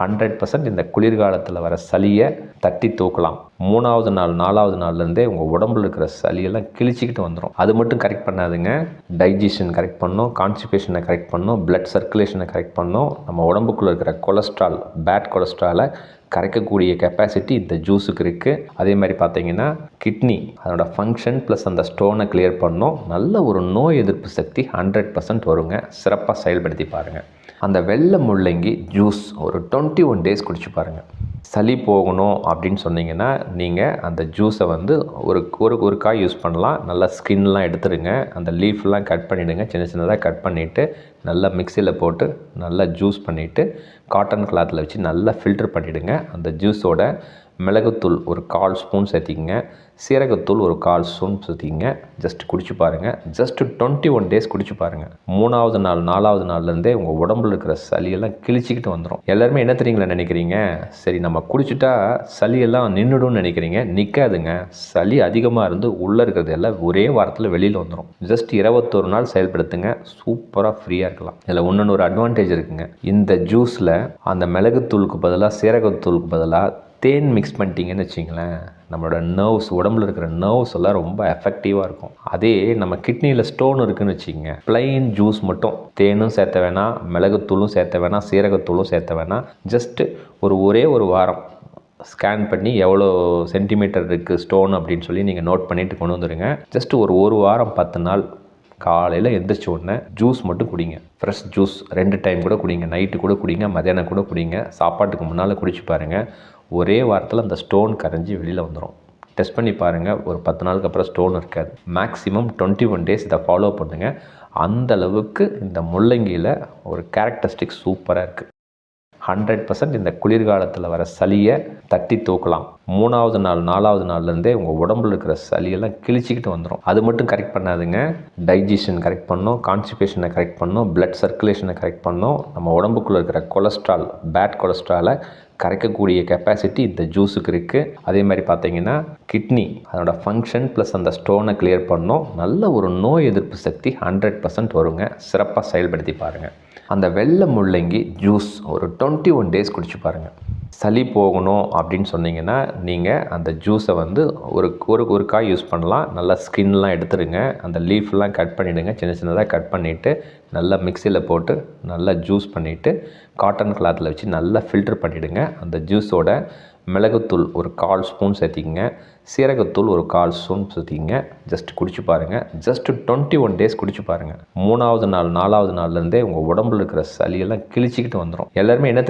Hundred percent இந்த குளிர்காலத்தில் வர சளியை தட்டி தூக்கலாம். மூணாவது நாள் நாலாவது நாள்லேருந்தே உங்கள் உடம்புல இருக்கிற சளியெல்லாம் கிழிச்சிக்கிட்டு வந்துடும் அது மட்டும் கரெக்ட் பண்ணாதுங்க. டைஜஷன் கரெக்ட் பண்ணும் கான்ஸ்டிபேஷனை கரெக்ட் பண்ணும் பிளட் சர்க்குலேஷனை கரெக்ட் பண்ணும். நம்ம உடம்புக்குள்ளே இருக்கிற கொலஸ்ட்ரால் பேட் கொலஸ்ட்ராலை கரைக்கக்கூடிய கெப்பாசிட்டி இந்த ஜூஸுக்கு இருக்குது அதே மாதிரி பார்த்தீங்கன்னா கிட்னி அதனோட ஃபங்க்ஷன் ப்ளஸ் அந்த ஸ்டோனை கிளியர் பண்ணோம். நல்ல ஒரு நோய் எதிர்ப்பு சக்தி ஹண்ட்ரட் பர்சன்ட் வருங்க. சிறப்பாக செயல்படுத்தி பாருங்கள் அந்த வெள்ளை முள்ளங்கி ஜூஸ் ஒரு டுவெண்ட்டி ஒன் டேஸ் குடிச்சு பாருங்கள் சளி போகணும் அப்படின்னு சொன்னீங்கன்னா நீங்கள் அந்த ஜூஸை வந்து ஒரு ஒரு ஒரு காய் யூஸ் பண்ணலாம். நல்லா ஸ்கின்லாம் எடுத்துருங்க அந்த லீஃப்லாம் கட் பண்ணிவிடுங்க சின்ன சின்னதாக கட் பண்ணிவிட்டு நல்லா மிக்சியில் போட்டு நல்லா ஜூஸ் பண்ணிவிட்டு காட்டன் கிளாத்தில் வச்சு நல்லா ஃபில்டர் பண்ணிவிடுங்க அந்த ஜூஸோட மிளகுத்தூள் ஒரு கால் ஸ்பூன் சேர்த்திக்கங்க. சீரகத்தூள் ஒரு கால் ஸ்பூன் சேர்த்திங்க ஜஸ்ட் குடிச்சு பாருங்கள் ஜஸ்ட்டு டுவெண்ட்டி ஒன் டேஸ் குடிச்சு பாருங்கள் மூணாவது நாள் நாலாவது நாள்லேருந்தே உங்கள் உடம்புல இருக்கிற சளியெல்லாம் கிழிச்சிக்கிட்டு வந்துடும் எல்லாருமே என்ன தெரியுங்களா நினைக்கிறீங்க? சரி நம்ம குடிச்சிட்டா சளியெல்லாம் நின்றுடும்னு நினைக்கிறீங்க. நிற்காதுங்க சளி அதிகமாக இருந்து உள்ளே இருக்கிறது எல்லாம் ஒரே வாரத்தில் வெளியில் வந்துடும் ஜஸ்ட் இருபத்தொரு நாள் செயல்படுத்துங்க. சூப்பராக ஃப்ரீயாக இருக்கலாம். இதில் ஒன்று ஒரு அட்வான்டேஜ் இருக்குங்க. இந்த ஜூஸில் அந்த மிளகுத்தூளுக்கு பதிலாக சீரகத்தூளுக்கு பதிலாக தேன் மிக்ஸ் பண்ணிட்டீங்கன்னு வச்சிங்களேன் நம்மளோட நர்வ்ஸ் உடம்புல இருக்கிற நர்வ்ஸ் எல்லாம் ரொம்ப எஃபெக்டிவாக இருக்கும். அதே நம்ம கிட்னியில் ஸ்டோன் இருக்குன்னு வச்சுக்கோங்க பிளைன் ஜூஸ் மட்டும். தேனும் சேர்த்த வேணாம் மிளகுத்தூளும் சேர்த்த வேணாம் சீரகத்தூளும் சேர்த்த வேணாம். ஜஸ்ட்டு ஒரு ஒரே ஒரு வாரம் ஸ்கேன் பண்ணி எவ்வளோ சென்டிமீட்டர் இருக்குது ஸ்டோன் அப்படின்னு சொல்லி நீங்கள் நோட் பண்ணிவிட்டு கொண்டு வந்துடுங்க ஜஸ்ட் ஒரு ஒரு வாரம் பத்து நாள் காலையில் எந்திரிச்ச உடனே ஜூஸ் மட்டும் குடிங்க. ஃப்ரெஷ் ஜூஸ் ரெண்டு டைம் கூட குடிங்க. நைட்டு கூட குடிங்க மத்தியானம் கூட குடிங்க. சாப்பாட்டுக்கு முன்னால் குடிச்சு பாருங்கள் ஒரே வாரத்தில் அந்த ஸ்டோன் கரைஞ்சி வெளியில் வந்துடும் டெஸ்ட் பண்ணி பாருங்கள் ஒரு பத்து நாளுக்கு அப்புறம் ஸ்டோன் இருக்காது. மேக்ஸிமம் டுவெண்ட்டி ஒன் டேஸ் இதை ஃபாலோ பண்ணுங்கள் அந்த அளவுக்கு இந்த முள்ளங்கியில் ஒரு கேரக்டரிஸ்டிக் சூப்பராக இருக்குது ஹண்ட்ரட் பர்சன்ட் இந்த குளிர்காலத்தில் வர சளியை தட்டி தூக்கலாம். மூணாவது நாள் நாலாவது நாள்லேருந்தே உங்கள் உடம்புல இருக்கிற சளியெல்லாம் கிழிச்சிக்கிட்டு வந்துடும் அது மட்டும் கரெக்ட் பண்ணாதுங்க. டைஜஷன் கரெக்ட் பண்ணும். கான்ஸ்டிபேஷனை கரெக்ட் பண்ணும். பிளட் சர்க்குலேஷனை கரெக்ட் பண்ணும். நம்ம உடம்புக்குள்ளே இருக்கிற கொலஸ்ட்ரால் பேட் கொலஸ்ட்ராலை கரைக்கக்கூடிய கெப்பாசிட்டி இந்த ஜூஸுக்கு இருக்குது அதே மாதிரி பார்த்தீங்கன்னா கிட்னி அதனோட ஃபங்க்ஷன் ப்ளஸ் அந்த ஸ்டோனை கிளியர் பண்ணோம். நல்ல ஒரு நோய் எதிர்ப்பு சக்தி ஹண்ட்ரட் பர்சன்ட் வருங்க. சிறப்பாக செயல்படுத்தி பாருங்கள் அந்த வெள்ளை முள்ளங்கி ஜூஸ் ஒரு டுவெண்ட்டி ஒன் டேஸ் குடிச்சு பாருங்கள் சளி போகணும் அப்படின்னு சொன்னீங்கன்னா நீங்கள் அந்த ஜூஸை வந்து ஒரு ஒரு ஒரு காய் யூஸ் பண்ணலாம். நல்லா ஸ்கின்லாம் எடுத்துருங்க அந்த லீஃப்லாம் கட் பண்ணிவிடுங்க சின்ன சின்னதாக கட் பண்ணிவிட்டு நல்லா மிக்சியில் போட்டு நல்லா ஜூஸ் பண்ணிவிட்டு காட்டன் கிளாத்தில் வச்சு நல்லா ஃபில்டர் பண்ணிவிடுங்க அந்த ஜூஸோட மிளகுத்தூள் ஒரு கால் ஸ்பூன் சேர்த்திங்க சீரகத்தூள் ஒரு கால் ஸ்பூன் சேர்த்திங்க ஜஸ்ட் குடிச்சு பாருங்கள் ஜஸ்ட் டுவெண்ட்டி ஒன் டேஸ் குடிச்சு பாருங்கள் மூணாவது நாள் நாலாவது நாள்லேருந்தே உங்கள் உடம்புல இருக்கிற சளியெல்லாம் கிழிச்சிக்கிட்டு வந்துடும் எல்லாருமே என்ன தெரியும்